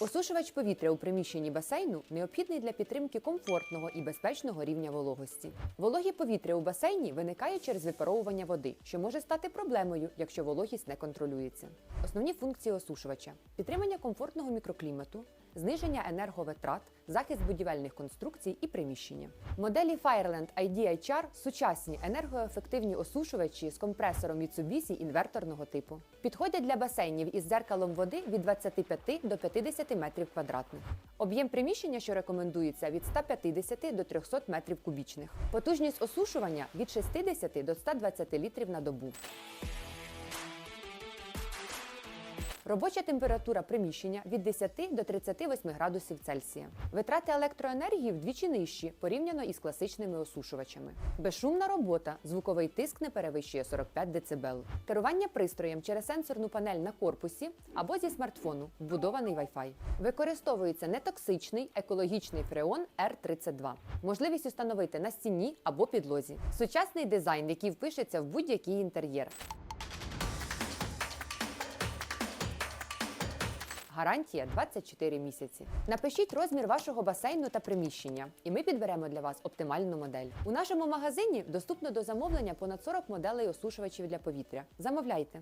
Осушувач повітря у приміщенні басейну необхідний для підтримки комфортного і безпечного рівня вологості. Вологі повітря у басейні виникає через випаровування води, що може стати проблемою, якщо вологість не контролюється. Основні функції осушувача: підтримання комфортного мікроклімату, зниження енерговитрат, захист будівельних конструкцій і приміщення. Моделі Fireland ID-HR – сучасні енергоефективні осушувачі з компресором Mitsubishi інверторного типу. Підходять для басейнів із дзеркалом води від 25 до 50 метрів квадратних. Об'єм приміщення, що рекомендується, від 150 до 300 метрів кубічних. Потужність осушування від 60 до 120 літрів на добу. Робоча температура приміщення від 10 до 38 градусів Цельсія. Витрати електроенергії вдвічі нижчі порівняно із класичними осушувачами. Безшумна робота, звуковий тиск не перевищує 45 дБ. Керування пристроєм через сенсорну панель на корпусі або зі смартфону, вбудований Wi-Fi. Використовується нетоксичний екологічний фреон R32. Можливість установити на стіні або підлозі. Сучасний дизайн, який впишеться в будь-який інтер'єр. Гарантія 24 місяці. Напишіть розмір вашого басейну та приміщення, і ми підберемо для вас оптимальну модель. У нашому магазині доступно до замовлення понад 40 моделей осушувачів для повітря. Замовляйте!